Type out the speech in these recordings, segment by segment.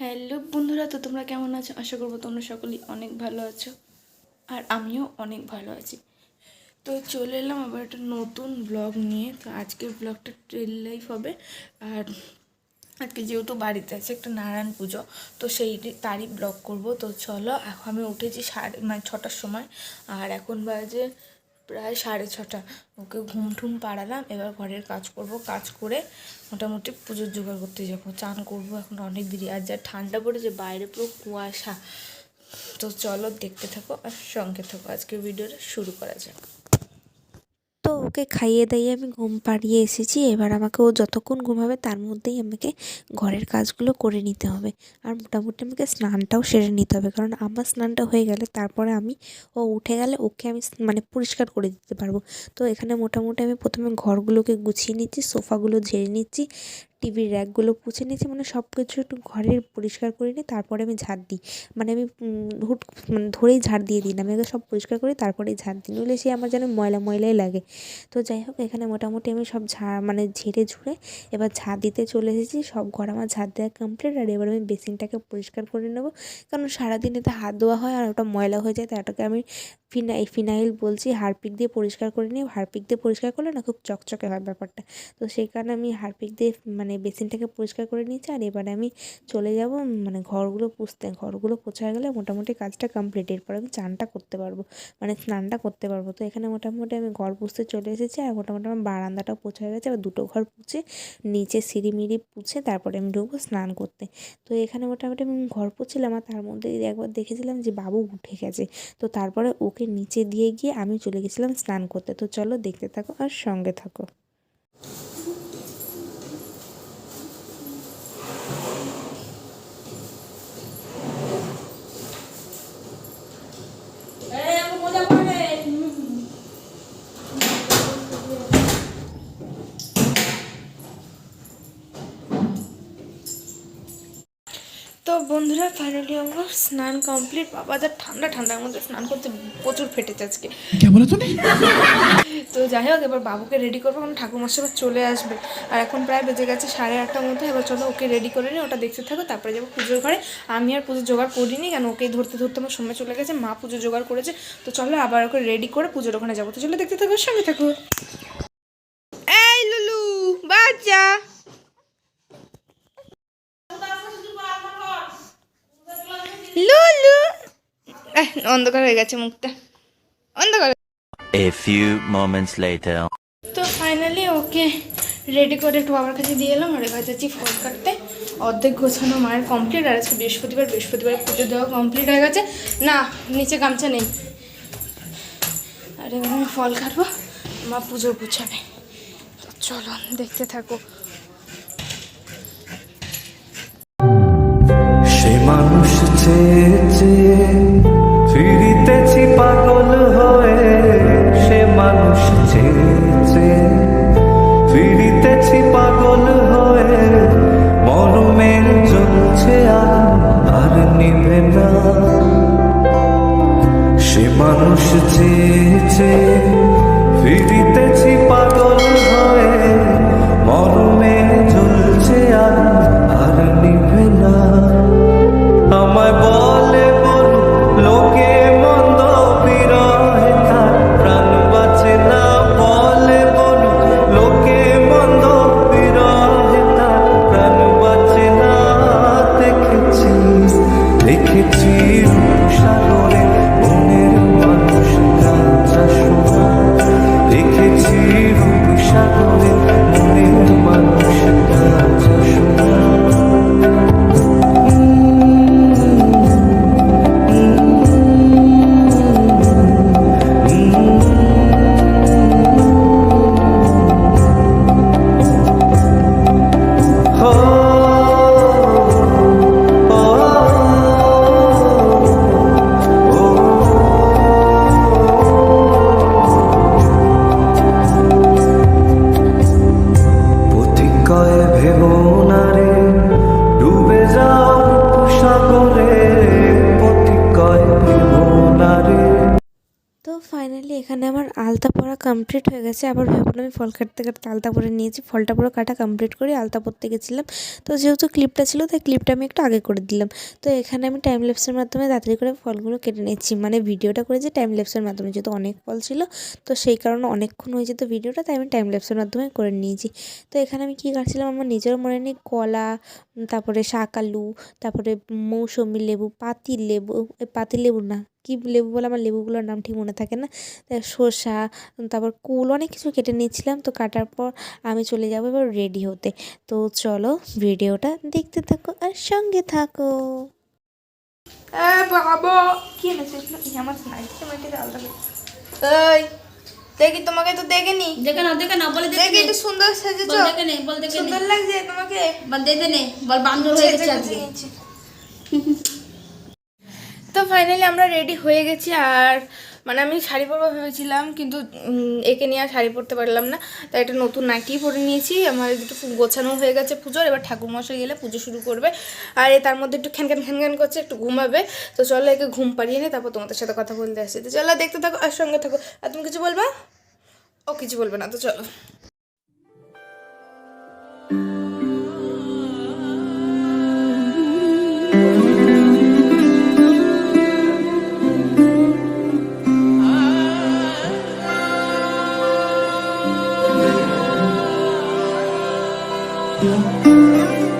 Hello বন্ধুরা, তো তোমরা কেমন আছো? আশা করব তোমরা সকলেই অনেক ভালো আছো। আর আমিও অনেক ভালো আছি। তো চলে এলাম আবার একটা নতুন ব্লগ নিয়ে। তো আজকের ব্লগটা ট্রেল লাইফ হবে। আর আজকে যেহেতু বাড়িতে আছে একটা নারায়ণ পুজো, তো সেই তারই ব্লগ করব। তো চলো, এখন আমি উঠেছি সাড়ে মানে ছটার সময়। আর এখন বাজে প্রায় সাড়ে ছটা। ওকে ঘুম ঠুম পাড়ালাম, এবার ঘরের কাজ করব। কাজ করে মোটামুটি পুজোর জোগাড় করতে যাব। চান করব এখন অনেক দেরি। আর যা ঠান্ডা পড়েছে, বাইরে পুরো কুয়াশা। তো চলো দেখতে থাকো আর সঙ্গে থাকো। আজকে ভিডিওটা শুরু করা যাক। তো ওকে খাইয়ে দাইয়ে আমি ঘুম পাড়িয়ে এসেছি। এবার আমাকে ও যতক্ষণ ঘুমাবে তার মধ্যেই আমাকে ঘরের কাজগুলো করে নিতে হবে। আর মোটামুটি আমাকে স্নানটাও সেরে নিতে হবে। কারণ আমার স্নানটা হয়ে গেলে তারপরে আমি ও উঠে গেলে ওকে আমি মানে পরিষ্কার করে দিতে পারব। তো এখানে মোটামুটি আমি প্রথমে ঘরগুলোকে গুছিয়ে নিচ্ছি, সোফাগুলো ঝেড়ে নিচ্ছি। টিভির র্যাকগুলো পুছে নিয়েছি মানে সব কিছু একটু ঘরের পরিষ্কার করে নিই, তারপরে আমি ঝাড় দিই। মানে আমি হুট মানে ধরেই ঝাড় দিয়ে দিই না, আমি সব পরিষ্কার করি, তারপরেই ঝাড় দিই। নইলে সে আমার যেন ময়লা ময়লাই লাগে। তো যাই হোক, এখানে মোটামুটি আমি সব ঝাড় মানে ঝেড়ে ঝুড়ে এবার ঝাড় দিতে চলে এসেছি। সব ঘর আমার ঝাড় দেওয়া কমপ্লিট আর এবার আমি বেসিনটাকে পরিষ্কার করে নেব। কারণ সারাদিন এতে হাত ধোয়া হয়, আর ওটা ময়লা হয়ে যায় তো ওটাকে আমি ফিনাই ফিনাইল বলছি, হারপিক দিয়ে পরিষ্কার করে নিই। হারপিক দিয়ে পরিষ্কার করলে না খুব চকচকে হয় ব্যাপারটা। তো সেই কারণে আমি হারপিক দিয়ে মানে বেসিনটাকে পরিষ্কার করে নিয়েছি আর এবারে আমি চলে যাব মানে ঘরগুলো পুষতে ঘরগুলো পোছা গেলে মোটামুটি কাজটা কমপ্লিট এরপর আমি চানটা করতে পারব মানে স্নানটা করতে পারব। তো এখানে মোটামুটি আমি ঘর পুষতে চলে এসেছি আর মোটামুটি আমার বারান্দাটাও পোছা হয়ে গেছে। এবার দুটো ঘর পুছে, নিচে সিঁড়ি মিড়ি পুছে তারপরে আমি ঢুকবো স্নান করতে। তো এখানে মোটামুটি আমি ঘর পুছিলাম আর তার মধ্যে একবার দেখেছিলাম যে বাবু উঠে গেছে, তো তারপরে ওকে নিচে দিয়ে গিয়ে আমি চলে গেছিলাম স্নান করতে। তো চলো দেখতে থাকো আর সঙ্গে থাকো। তো বন্ধুরা ফাইনালি আমরা স্নান কমপ্লিট বাবা যা ঠান্ডা ঠান্ডার মধ্যে স্নান করতে প্রচুর ফেটেছে আজকে। তো যাই হোক এবার বাবুকে রেডি করব। কারণ ঠাকুমার সেবার চলে আসবে। আর এখন প্রায় বেজে গেছে সাড়ে আটটার মধ্যে। এবার চলো ওকে রেডি করে নিই ওটা দেখতে থাকো। তারপরে যাব পুজোর ঘরে। আমি আর পুজো জোগাড় করিনি কেন ওকে ধরতে ধরতে আমার সময় চলে গেছে। মা পুজো জোগাড় করেছে। তো চলো আবার ওকে রেডি করে পুজোর ওখানে যাব। তো চলো দেখতে থাকো সঙ্গে থাকো। অন্ধকার হয়ে গেছে মুখটা। অন্ধকার। A few moments later. তো ফাইনালি ওকে রেডি করে একটু বাবার কাছে দিয়ে এলাম আর এবার যাচ্ছি ফল কাটতে। অর্ধেক গোছানো মায়ের কমপ্লিট আর আজকে বৃহস্পতিবার বৃহস্পতিবার পুজো দেওয়া কমপ্লিট হয়ে গেছে। না নিচে গামছা নেই। আর এবার আমি ফল কাটবো মা পুজো গুছাবে। চলো দেখতে থাকো। সে মানুষ চেয়ে চেয়ে পাগল হয়ে মরমের চলছে আর নিবে না। সে মানুষ চেয়ে চেয়ে ফিরিতেছি পাগল গেছে আবার আমি ফল কাটতে কাটতে আলতা পরে নিয়েছি। ফলটা পুরো কাটা কমপ্লিট করে আলতা পরতে গেছিলাম। তো যেহেতু ক্লিপটা ছিল, তাই ক্লিপটা আমি একটু আগে করে দিলাম। তো এখানে আমি টাইম ল্যাপসের মাধ্যমে তাড়াতাড়ি করে ফলগুলো কেটে নিচ্ছি মানে ভিডিওটা করেছি টাইম ল্যাপসের মাধ্যমে, যেহেতু অনেক ফল ছিল, তো সেই কারণে অনেকক্ষণ হয়ে যেত ভিডিওটা, তাই আমি টাইম ল্যাপসের মাধ্যমে করে নিয়েছি। তো এখানে আমি কী কাটছিলাম? আমার নিজেরও মনে নেই, কলা, তারপরে শাক আলু, তারপরে মৌসুমি লেবু, পাতি লেবু পাতি লেবু না, কী লেবু বলে? আমার লেবুগুলোর নাম ঠিক মনে থাকে না। শসা তারপর কুল, অনেক কিছু কেটে নিয়েছিলাম তো কাটার পর আমি চলে যাব এবার রেডি হতে। তো চলো ভিডিওটা দেখতে থাকো আর সঙ্গে থাকো। বাবা! কি এনেছে এগুলো? এই আমার আলাদা এই দেখি তোমাকে তো দেখেনি। দেখে নাও দেখে নাও বলে দেখে দেখি নে। সুন্দর সেজেছো? বল দেখে নে বল দেখে নে। সুন্দর লাগছে তোমাকে? বল দেখে নে বল বান্দর হয়ে গেছে আজকে। তো ফাইনালি আমরা রেডি হয়ে গেছি আর মানে আমি শাড়ি পরবো ভেবেছিলাম, কিন্তু একে নিয়ে আর শাড়ি পরতে পারলাম না। তাই একটা নতুন নাইটি পরে নিয়েছি। আমার দুটো গোছানো হয়ে গেছে পুজোর, এবার ঠাকুরমশাই গেলে পুজো শুরু করবে। আর তার মধ্যে একটু খ্যানখ্যান খ্যানখ্যান খ্যান খ্যান করছে, একটু ঘুমাবে। তো চলো একে ঘুম পাড়িয়ে নে, তারপর তোমাদের সাথে কথা বলতে আসছি। তো চলো দেখতে থাকো আর সঙ্গে থাকো। আর তুমি কিছু বলবা? ও কিছু বলবে না, তো চলো। 我。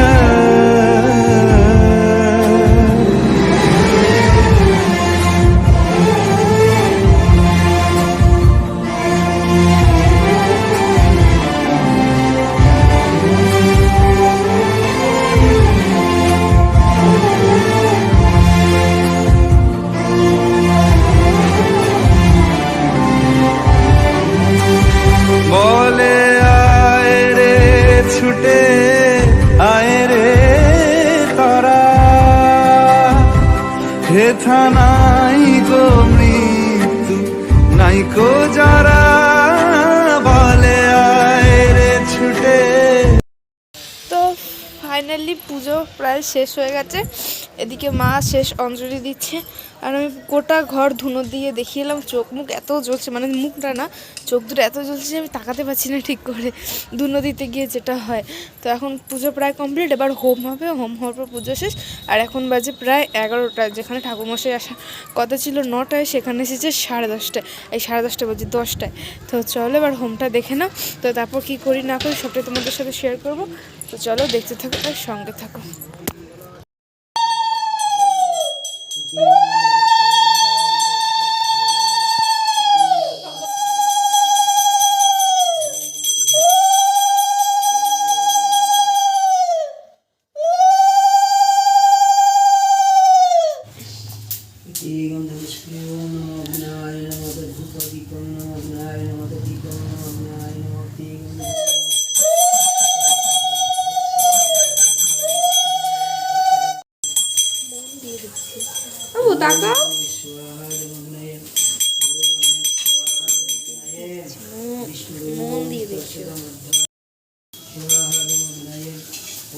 হেথা নাই গো মৃত্যু, নাই কো যারা বলে, আয় রে ছুটে। তো ফাইনালি পুজো প্রায় শেষ হয়ে গেছে। এদিকে মা শেষ অঞ্জলি দিচ্ছে। আর আমি গোটা ঘর ধুনো দিয়ে দেখিয়ে এলাম, চোখ মুখ এত জ্বলছে মানে মুখটা না, চোখ দুটো এত জ্বলছে যে আমি তাকাতে পারছি না ঠিক করে ধুনো দিতে গিয়ে যেটা হয়। তো এখন পুজো প্রায় কমপ্লিট এবার হোম হবে, হোম হওয়ার পর পুজো শেষ। আর এখন বাজে প্রায় এগারোটা, যেখানে ঠাকুরমশাই আসা কথা ছিল নটায়, সেখানে এসেছে সাড়ে দশটায়। এই সাড়ে দশটা বাজে দশটায়। তো চলো এবার হোমটা দেখে নাও। তো তারপর কী করি না করি, সবটাই তোমাদের সাথে শেয়ার করব। তো চলো দেখতে থাকো আর সঙ্গে থাকো।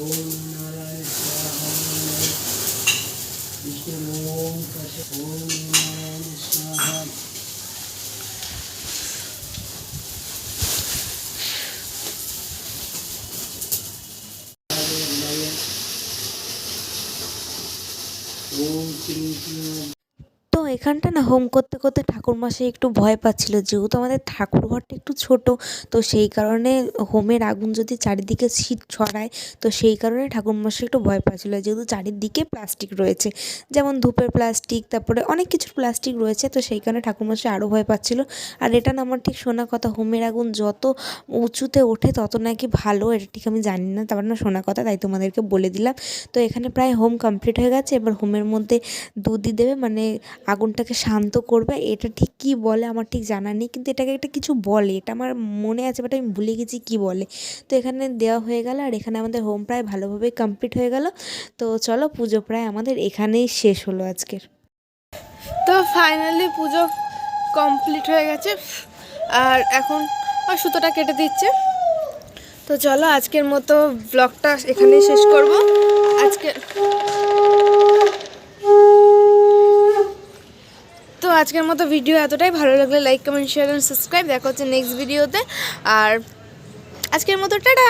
তো এখানটা না হোম করতে করতে ঠাকুরমশাই একটু ভয় পাচ্ছিল। যেহেতু আমাদের ঠাকুর ঘরটা একটু ছোট, তো সেই কারণে হোমের আগুন যদি চারিদিকে শীত ছড়ায়, তো সেই কারণে ঠাকুরমশাই একটু ভয় পাচ্ছিল। যেহেতু চারিদিকে প্লাস্টিক রয়েছে, যেমন ধূপের প্লাস্টিক তারপরে অনেক কিছুর প্লাস্টিক রয়েছে, তো সেই কারণে ঠাকুরমশাই আরও ভয় পাচ্ছিল। আর এটা না আমার ঠিক শোনা কথা হোমের আগুন যত উঁচুতে ওঠে তত নাকি ভালো, এটা ঠিক আমি জানি না, তারপর না শোনা কথা, তাই তোমাদেরকে বলে দিলাম। তো এখানে প্রায় হোম কমপ্লিট হয়ে গেছে, এবার হোমের মধ্যে দুধি দেবে মানে আগুনটাকে শান্ত করবে, এটা ঠিক কী বলে আমার ঠিক জানা নেই, কিন্তু এটাকে একটা কিছু বলে, এটা আমার মনে আছে বাট আমি ভুলে গেছি কী বলে। তো এখানে দেওয়া হয়ে গেল আর এখানে আমাদের হোম প্রায় ভালোভাবে কমপ্লিট হয়ে গেল। তো চলো পুজো প্রায় আমাদের এখানেই শেষ হলো আজকের। তো ফাইনালি পুজো কমপ্লিট হয়ে গেছে। আর এখন আর সুতোটা কেটে দিচ্ছে। তো চলো আজকের মতো ব্লগটা এখানেই শেষ করব। আজকে আজকের মতো ভিডিও এতটাই। ভালো লাগলে like comment share and subscribe দেখা হচ্ছে নেক্সট ভিডিওতে আর আজকের মতো, টাটা!